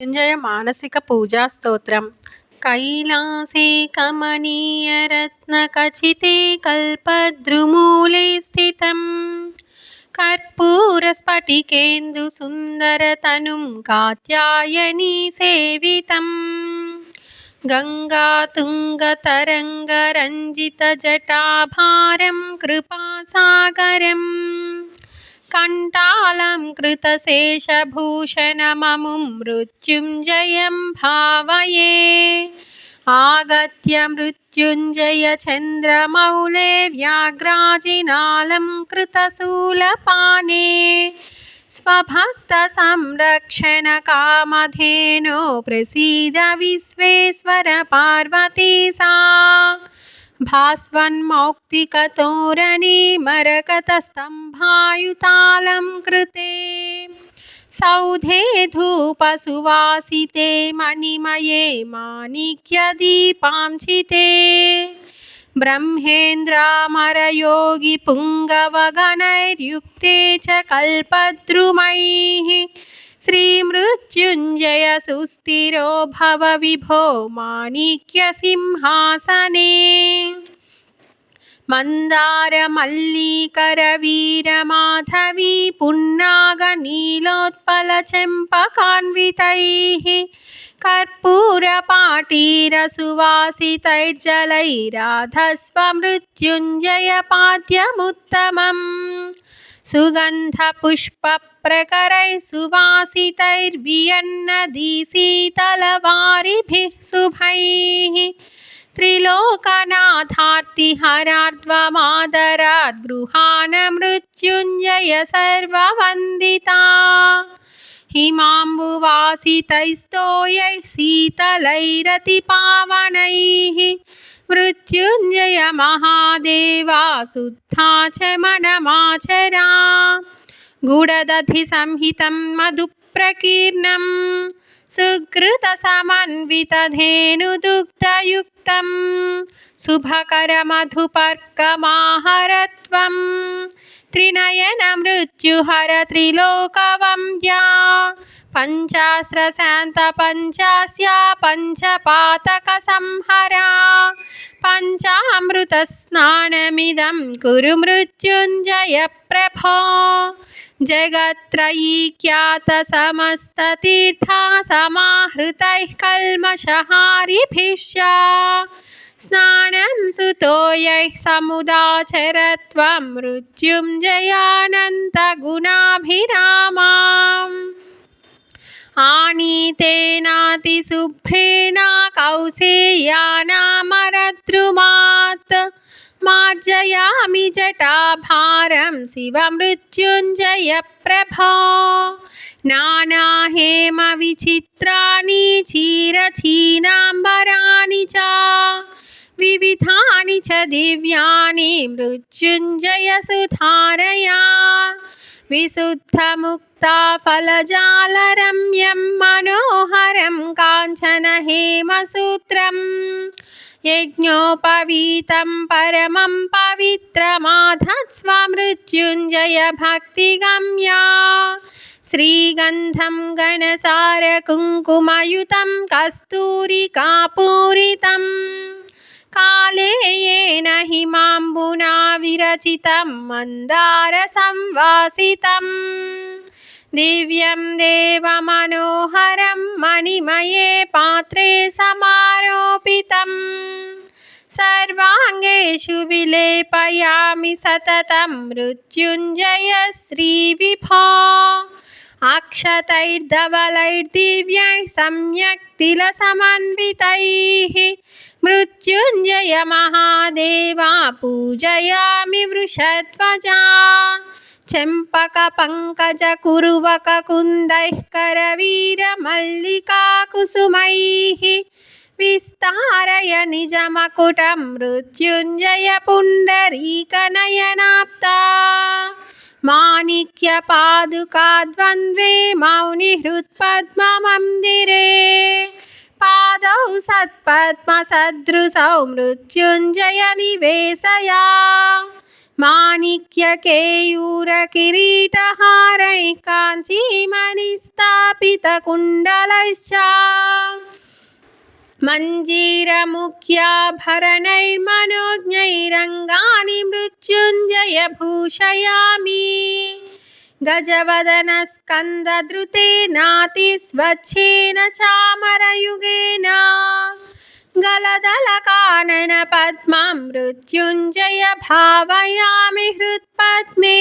మృత్యుంజయ మానసిక పూజా స్తోత్రం. కైలాసే కమనీయ రత్న కచితే కల్పద్రుమూలే స్థితం. కర్పూరస్ఫటికేందు సుందరతనుం కాత్యాయని సేవితం. గంగాతుంగతరంగరంజితజటాభారం కృపాసాగరం. कण्टालं कृतशेषभूषणममुं मृत्युञ्जयं भावये आगत्य मृत्युञ्जय चन्द्रमौले व्याघ्राजिनालं कृतशूलपाने स्वभक्तसंरक्षणकामधेनो प्रसीद विश्वेश्वर पार्वती सा भास्वन्मौक्तिकतोरणे मरकतस्तम्भायुतालं कृते। सौधे धूपसुवासिते मणिमये माणिक्यदीपांचिते ब्रह्मेन्द्रामरयोगिपुङ्गवगणैर्युक्ते च कल्पद्रुमैः। श्रीमृत्युञ्जय सुस्थिरो भव विभो माणिक्यसिंहासने। मन्दारमल्लीकरवीरमाधवी पुन्नागनीलोत्पलचम्पकान्वितैः कर्पूरपाटीरसुवासितैर्जलैराधस्वमृत्युञ्जयपाद्यमुत्तमम्। सुगन्धपुष्पप्रकरैः सुवासितैर्वियन्नदीशीतलवारिभिः शुभैः। त्रिलोकनाथार्तिहरार्ध्वमादरात् गृहाण मृत्युञ्जय सर्ववन्दिता। हिमाम्बुवासितैस्तोयैः शीतलैरतिपावनैः। मृत्युञ्जय महादेवा शुद्धा च मनमाचरा। गुडदधिसंहितं मधुप्रकीर्णं सुकृतसमन्वितधेनुदुग्धयुक्तं शुभकरमधुपर्कमाहरत्वं त्रिनयनमृत्युहर त्रिलोकवन्द्या पञ्चास्रशान्तपञ्चास्या पञ्चपातकसंहरा पञ्चामृतस्नानमिदं कुरु मृत्युञ्जय प्रभो जगत्त्रयीख्यातसमस्ततीर्था समाहृतैः कल्मषहारिभिश्च स्नानं सुतोयैः समुदाचरत्वं मृत्युञ्जयानन्तगुणाभिरामाम् आनीतेनातिशुभ्रेण कौसेयानामरद्रुमात् मार्जयामि जटाभारं शिवमृत्युञ्जयप्रभो नानाहेमविचित्राणि चीरचीनाम्बराणि च विविधानि च दिव्यानि मृत्युञ्जयसुधारया विशुद्धमुक्ताफलजालरम्यं मनोहरं काञ्चनहेमसूत्रं यज्ञोपवीतं परमं पवित्रमाधत्स्व मृत्युञ्जय भक्तिगम्या श्रीगन्धं गणसारकुङ्कुमयुतं कस्तूरिकापूरितम् काले येन हिमाम्बुना विरचितं मन्दारसंवासितं दिव्यं देवमनोहरं मणिमये पात्रे समारोपितं। सर्वाङ्गेषु विलेपयामि सततं मृत्युञ्जय श्रीविभो। अक्षतैर्धवलैर्दिव्यैः सम्यक् तिलसमन्वितैः मृत्युञ्जय महादेवा पूजयामि वृषध्वजा। చెంపక పంకజ కురువక కుందైఃకరవీర మల్లికాకుసుమైః విస్తారయ నిజమకుట మృత్యుంజయ పుండరీకనయనాప్తా మాణిక్య పాదుకా ద్వంద్వే మౌని హృత్పద్మమందిరే పాదౌ సత్పద్మ సదృశౌ మృత్యుంజయ నివేశయా माणिक्यकेयूरकिरीटहारैः काञ्चीमणिस्थापितकुण्डलैश्च मञ्जीरमुख्याभरणैर्मनोज्ञैरङ्गानि मृत्युञ्जय भूषयामि गजवदनस्कन्दधृतेनातिस्वच्छेन चामरयुगेन गलदलकाननपद्मं मृत्युञ्जय भावयामि हृत्पद्मे।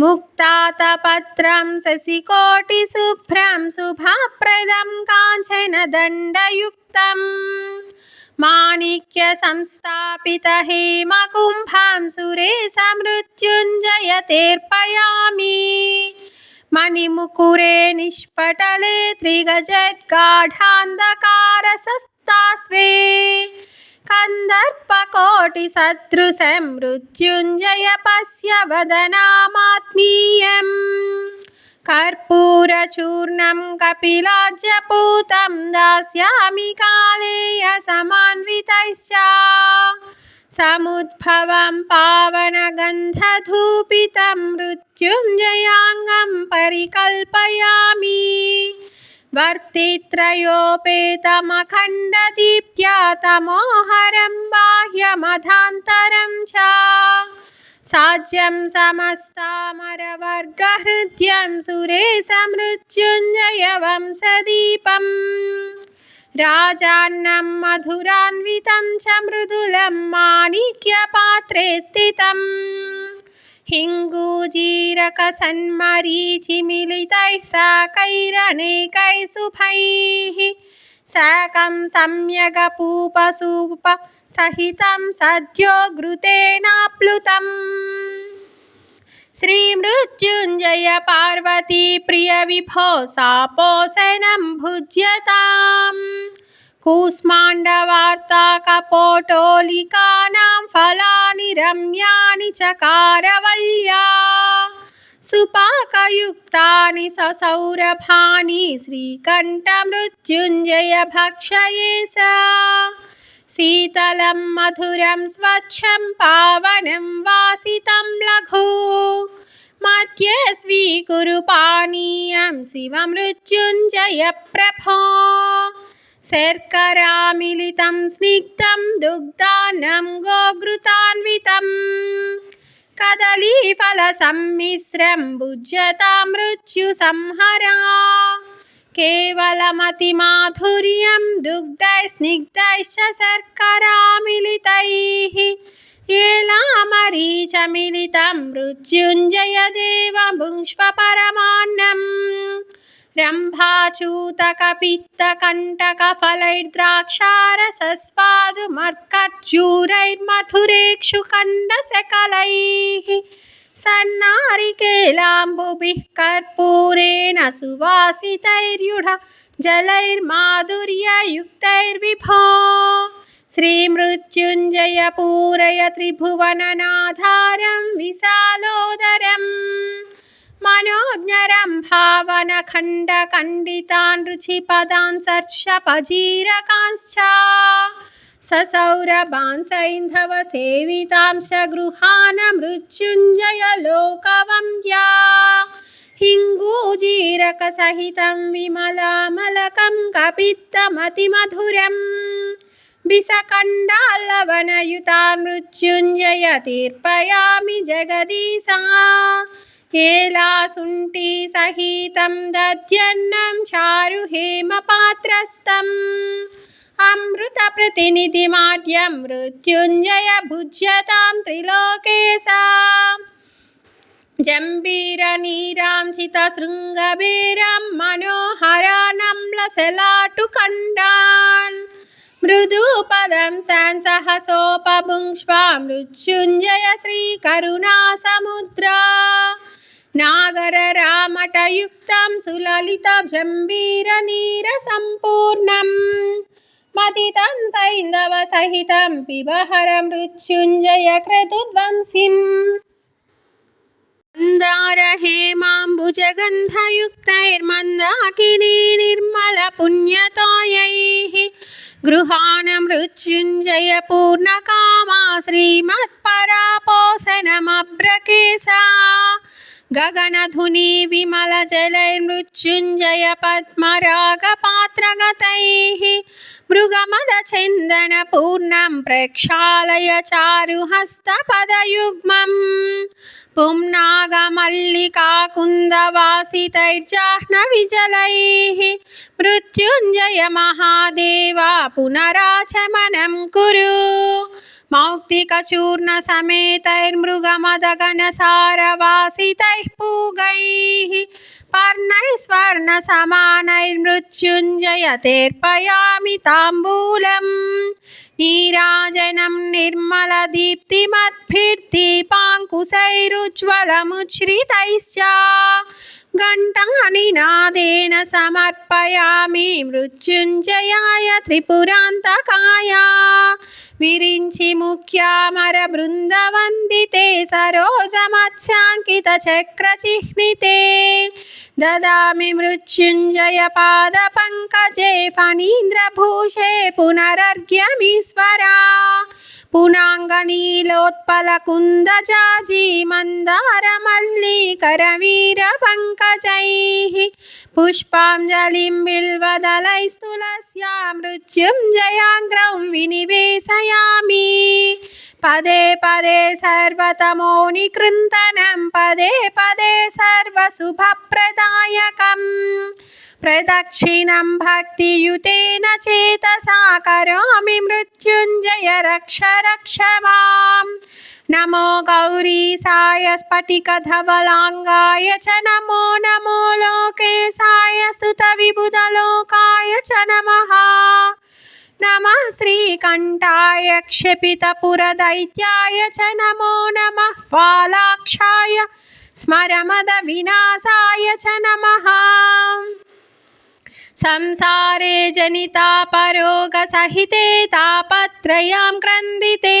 मुक्तातपत्रं शशिकोटिशुभ्रं शुभप्रदं काञ्चनदण्डयुक्तम्। माणिक्यसंस्थापितहेमकुम्भं सुरेशमृत्युञ्जयतेऽर्पयामि मणिमुकुरे निष्पटले त्रिगजद्गाढान्धकारसस्तास्वे कन्दर्पकोटिसदृशं मृत्युञ्जय पश्य वदनामात्मीयम् कर्पूरचूर्णं कपिलाज्यपूतं दास्यामि कालेय समान्वितैश्च समुद्भवं पावनगन्धधूपितं मृत्युञ्जयाङ्गं परिकल्पयामि। वर्तित्रयोपेतमखण्डदीप्त्या तमोहरं बाह्यमधान्तरं च। साज्यं समस्तामरवर्गहृद्यं सुरेशमृत्युञ्जय वंशदीपम् राजान्नं मधुरान्वितं च मृदुलं माणिक्यपात्रे स्थितम्। हिङ्गूजीरकसन्मरीचिमिलितैः साकैरनेकैः शुभैः साकं सम्यगपूपसूप सहितं सद्यो श्रीमृत्युञ्जय पार्वती प्रियविभो सापोषणं भुज्यताम्। कूष्माण्डवार्ताकपोटोलिकानां फलानि रम्याणि च कारवल्या। सुपाकयुक्तानि ससौरभानि श्रीकण्ठमृत्युञ्जय भक्षये सा। शीतलं मधुरं स्वच्छं पावनं वासितं लघु मध्ये स्वीकुरु पानीयं शिवमृत्युञ्जय प्रभो शर्करामिलितं स्निग्धं दुग्धान्नं गोघृतान्वितं कदलीफलसम्मिश्रं भुज्यतां मृत्युसंहरा केवलमतिमाधुर्यं दुग्धैस्निग्धैश्च शर्करामिलितैः येलामरीचमिलितं मृत्युञ्जय देवभुङ्क्ष्व परमान्नम् रम्भाचूतकपित्तकण्टकफलैर्द्राक्षारसस्वादुमर्कच्यूरैर्मधुरेक्षुखण्डसकलैः సన్నారికేలాంబుభిః కర్పూరేణ సువాసితైర్యుఢ జలైర్మాధుర్యయుక్తైర్విభో. శ్రీమృత్యుంజయ పూరయ త్రిభువననాధారం విశాలోదరం. మనోజ్ఞరం భావనఖండఖండితాన్ రుచిపదాన్ సర్షపజీరకాంశ్చ ससौरभान् सैन्धवसेवितांश्च गृहाण मृत्युञ्जय लोकवन्द्या हिङ्गूजीरकसहितं विमलामलकं कपित्तमतिमधुरम् विषकण्डाल्लवनयुतान् मृत्युञ्जय तीर्पयामि जगदीशा हेलाशुण्ठिसहितं दध्यन्नं అమృత ప్రతినిధి మాట్య మృత్యుంజయ భుజ్యతాం త్రిలోకేశా. జంబీరనీరాంచిత శృంగబీరం మనోహరానంలసలాటుఖండాన్ మృదుపదం సన్ సహసోపభుంక్ష్వ మృత్యుంజయ శ్రీకరుణాసముద్రా నాగరరామటయుక్తం సులలిత జంబీరనీరసంపూర్ణం మతితం సైందవ సహితం పిబహర మృత్యుంజయ క్రతుద్వంసిం మందార హేమాంబుజగంధయుక్తైర్మందాకినీ నిర్మల పుణ్యతాయైః. గృహాణ మృత్యుంజయ పూర్ణకామా శ్రీమత్పరాపోసనమబ్రకేశా శ్రీమత్పరాపోసనమభ్రకేశా गगनधुनी विमलजलैर्मृत्युञ्जय पद्मरागपात्रगतैः मृगमदचन्दनपूर्णं प्रक्षालय चारुहस्तपदयुग्मम् पुंनागमल्लिकाकुन्दवासितैर्जाह्नविजलैः मृत्युञ्जय महादेवा पुनराचमनं कुरु। मौक्तिकचूर्णसमेतैर्मृगमदगनसारवासितैः पूगैः పర్ణై స్వర్ణ సమానై మృత్యుంజయతేర్పయామి తాంబూలం. నీరాజనం నిర్మలదీప్తిమద్భిర్దీపాంకుశైరుజ్వలముచ్రితైశ్చ घण्टानिनादेन समर्पयामि मृत्युञ्जयाय त्रिपुरान्तकाय विरिञ्चि मुख्यामर बृन्दवन्दिते सरोजमत्स्याङ्कितचक्रचिह्निते ददामि मृत्युञ्जय पादपङ्कजे फणीन्द्रभूषे पुनरर्घ्यमीश्वरा पुनाङ्गनीलोत्पलकुन्दजाजी मन्दारमल्लीकरवीरपङ्कजैः पुष्पाञ्जलिं बिल्वदलैस्तुलस्या मृत्युञ्जयाग्रं विनिवेशयामि। पदे पदे सर्वतमोनिकृन्तनं, पदे पदे सर्वशुभप्रदायकम्। प्रदक्षिणं भक्तियुतेन चेतसा, करोमि मृत्युञ्जय रक्ष रक्ष नमो गौरीसाय स्फटिकधवलाङ्गाय च नमो నమో లోకేశాయ సుత విబుధలోకాయ చ నమ. నమ శ్రీకంఠాయ క్షపితపురదైత్యాయ చ నమో నమ. ఫాలాక్షాయ స్మరమద వినాశాయ చ నమ. సంసారే జనితాపరోగసహితే తాపత్రయాం క్రందితే.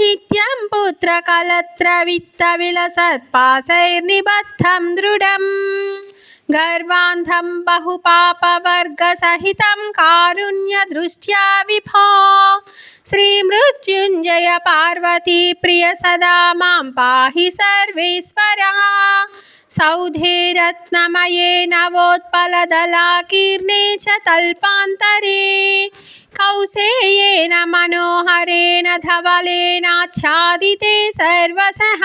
नित्यं पुत्रकलत्रवित्तविलसत्पाशैर्निबद्धं दृढम्। गर्वान्धं बहुपापवर्गसहितं कारुण्यदृष्ट्या विभो। श्रीमृत्युञ्जय पार्वती प्रिय सदा माँ पाहि सर्वेश्वरा। सौधे रत्नमये नवोत्पलदलाकीर्णे च तल्पान्तरे। कौसेयेन मनोहरेण धवलेनाच्छादिते सर्वसः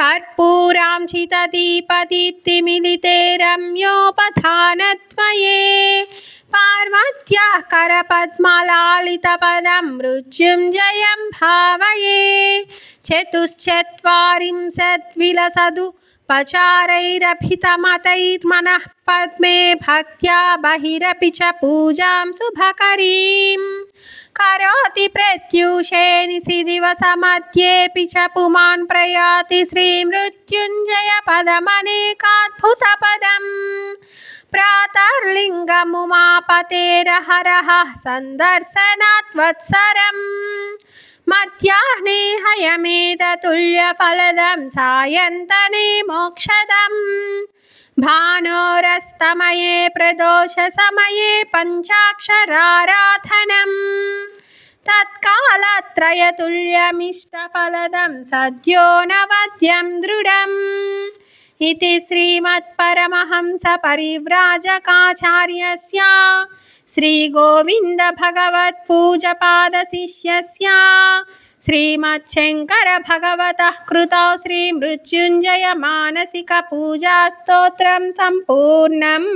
कर्पूरांशितदीपदीप्तिमिलिते रम्योपधानत्वये पार्वत्याः करपद्मलालितपदं मृत्युञ्जयं भावये। चतुश्चत्वारिंशद्विलसदु पचारैरभितमतैर्मनः पद्मे भक्त्या बहिरपि च पूजां शुभकरीं करोति प्रत्यूषे निशिदिवसमध्येऽपि च पुमान् प्रयाति श्रीमृत्युञ्जयपदमनेकाद्भुतपदम्। प्रातर्लिङ्गमुमापतेरहरः सन्दर्शनात् वत्सरम्। మధ్యాహ్నే హయమేతతుల్యఫలదం సాయంతనే మోక్షదం భానోరస్తమయే ప్రదోషసమయే పంచాక్షరారాధనం తత్కాలత్రయతుల్యమిష్టఫలదం సద్యోనవద్యం దృఢం इति श्रीमत्परमहंसपरिव्राजकाचार्यस्य श्रीगोविन्दभगवत्पूजपादशिष्यस्य श्रीमच्छङ्करभगवतः कृतौ श्रीमृत्युञ्जयमानसिकपूजास्तोत्रं सम्पूर्णम्